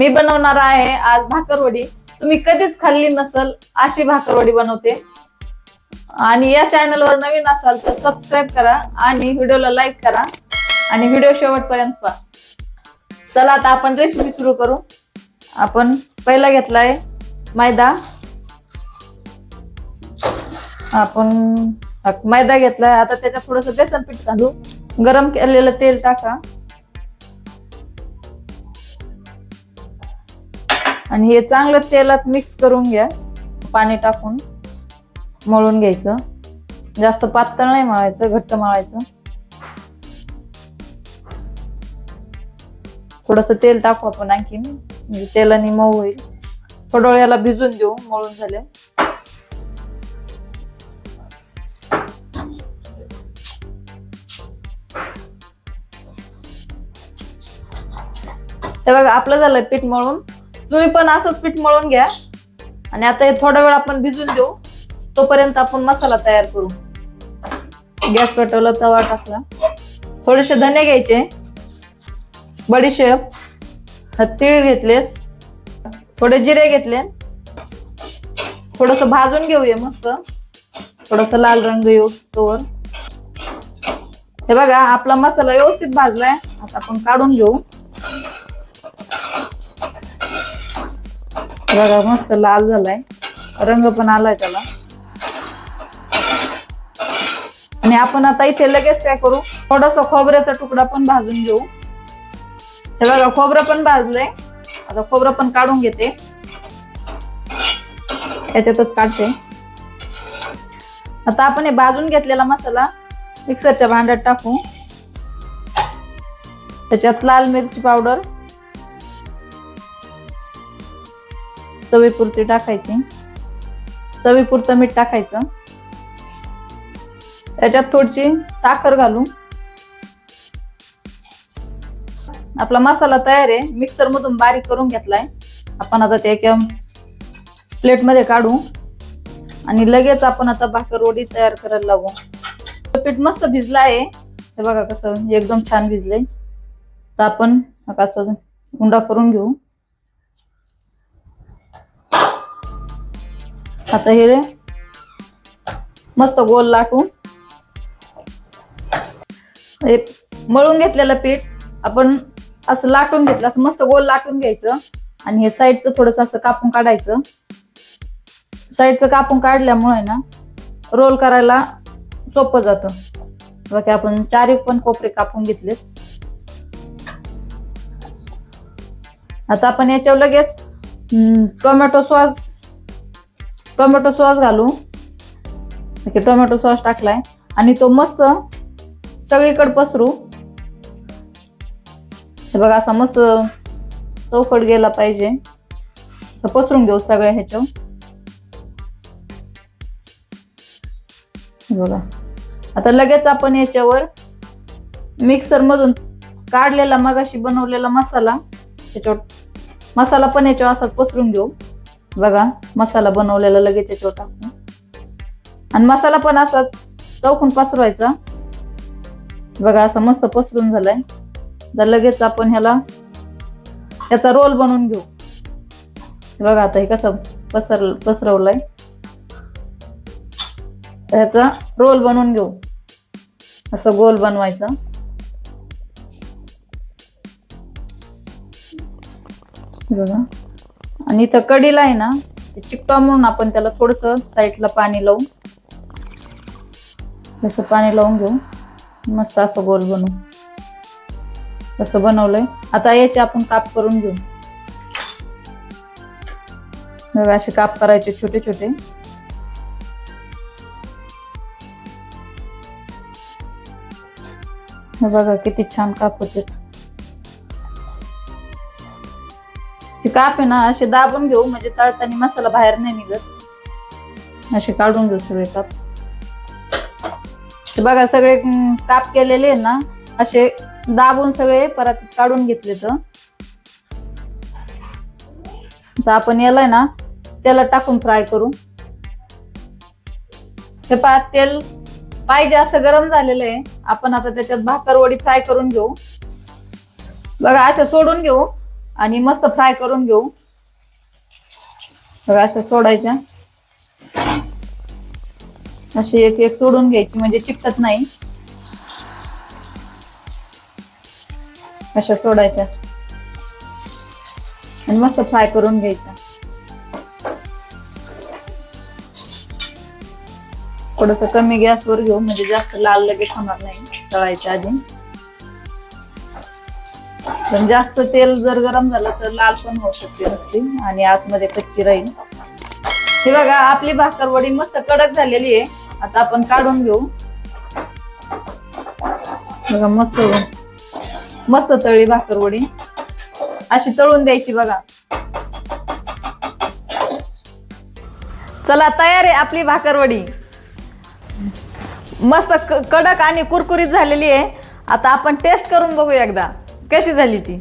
मी बनवणार आहे आज भाकरवडी. तुम्ही कधीच खाल्ली नसल अशी भाकरवडी बनवते. आणि या चॅनलवर नवीन असाल तर सबस्क्राईब करा आणि व्हिडिओला लाईक करा आणि व्हिडिओ शेवटपर्यंत पहा. चला आता आपण रेसिपी सुरू करू. आपण पहिला घेतलाय मैदा. आपण मैदा घेतलाय. आता त्याच्यात थोडस बेसन पीठ घालू. गरम केलेलं तेल टाका. आणि हे चांगलं तेलात मिक्स करून घ्या. पाणी टाकून मळून घ्यायचं. जास्त पातळ नाही मळायचं घट्ट मळायचं. थोडस तेल टाकू आपण आणखीन म्हणजे तेलाने मऊ होईल. थोडं याला भिजून देऊ मळून झाले. हे बघा आपलं झालंय पीठ मळून. तुम्ही पण असंच पीठ मळून घ्या. आणि आता हे थोडा वेळ आपण भिजून देऊ. तोपर्यंत आपण मसाला तयार करू. गॅस पेटवला तवा टाकला. थोडेसे धने घ्यायचे. बडीशेप. तीळ घेतलेत. थोडे जिरे घेतले थोडस भाजून घेऊया मस्त. थोडस लाल रंग येऊ तोवर. हे बघा आपला मसाला व्यवस्थित भाजलाय. आता आपण काढून घेऊ. बघा मस्त लाल झालाय. रंग पण आलाय त्याला. आणि आपण आता इथे लगेच काय करू? थोडासा खोबऱ्याचा तुकडा पण भाजून घेऊ. हे बघा खोबरं पण भाजलंय. आता खोबरं पण काढून घेते. याच्यातच काढते. आता आपण हे भाजून घेतलेला मसाला मिक्सरच्या भांड्यात टाकू. त्याच्यात लाल मिरची पावडर चवीपुरती टाकायची. चवीपुरतं मीठ टाकायचं. त्याच्यात थोडीशी साखर घालू आपला मसाला तयार आहे. मिक्सर मधून बारीक करून घेतलाय. आपण आता ते एका प्लेटमध्ये काढू. आणि लगेच आपण आता भाकरवडी तयार करायला लागू. पीठ मस्त भिजलं आहे. हे बघा कसं एकदम छान भिजलंय. तर आपण असं उंडा करून घेऊ. आता हे रे. मस्त गोल लाटून. हे मळून घेतलेलं पीठ. आपण असं लाटून घेतलं असं मस्त गोल लाटून घ्यायचं. आणि हे साईडचं थोडस असं कापून काढायचं. साईडचं कापून काढल्यामुळे ना रोल करायला सोपं जातं. बाकी आपण चार एक पण कोपरे कापून घेतलेत. आता आपण याच्यावर लगेच टोमॅटो सॉस टोमॅटो सॉस घालू. ओके टोमॅटो सॉस टाकलाय. आणि तो मस्त सगळीकडे पसरू. हे बघा असा मस्त चौकट गेला पाहिजे. असं पसरून घेऊ सगळ्या ह्याच्यावर. बघा. आता लगेच आपण याच्यावर मिक्सर मधून काढलेला मगाशी बनवलेला मसाला त्याच्यावर मसाला पण याच्यावर असा पसरून घेऊ. बघा मसाला बनवलेला लगेच याच्यावर टाकू आणि मसाला पण असा चौकून पसरवायचा. बघा असा मस्त पसरून झालाय. तर लगेच आपण ह्याला त्याचा रोल बनवून घेऊ. बघा आता हे कसं पसर पसरवलंय. ह्याचा रोल बनवून घेऊ. असं गोल बनवायचं. बघा. आणि इथं कडीला आहे ना ते चिकटा म्हणून आपण त्याला थोडस साईडला पाणी लावून असं पाणी लावून घेऊ. मस्त असं गोल बनवू. असं बनवलंय. आता याचे आपण काप करून घेऊ. बघा असे काप करायचे छोटे छोटे. बघा किती छान काप होते. हे काप आहे ना असे दाबून घेऊ म्हणजे तळताना मसाला बाहेर नाही निघत. असे काढून घेऊ सगळे काप. बघा सगळे काप केलेले आहे ना असे दाबून सगळे परत काढून घेतले तर. आपण याला ना त्याला टाकून फ्राय करू. हे पहा तेल पाहिजे असं गरम झालेलं आहे आपण आता त्याच्यात भाकरवडी फ्राय करून घेऊ. बघा अशा सोडून घेऊ. आणि मस्त फ्राय करून घेऊ. अशा सोडायच्या अशी एक एक सोडून घ्यायची म्हणजे चिकटत नाही. अशा सोडायच्या. आणि मस्त फ्राय करून घ्यायच्या. थोडस कमी गॅसवर घेऊ म्हणजे जास्त लाल लगेच होणार नाही तळायच्या आधी. पण जास्त तेल जर गरम झालं तर लाल पण होऊ शकते नुसती आणि आतमध्ये कच्ची राहील. हे बघा आपली भाकरवडी मस्त कडक झालेली आहे. आता आपण काढून घेऊ. बघा मस्त मस्त तळी भाकरवडी अशी तळून द्यायची बघा. चला तयार आहे आपली भाकरवडी मस्त कडक आणि कुरकुरीत झालेली आहे. आता आपण टेस्ट करून बघू एकदा. कशी झाली ती?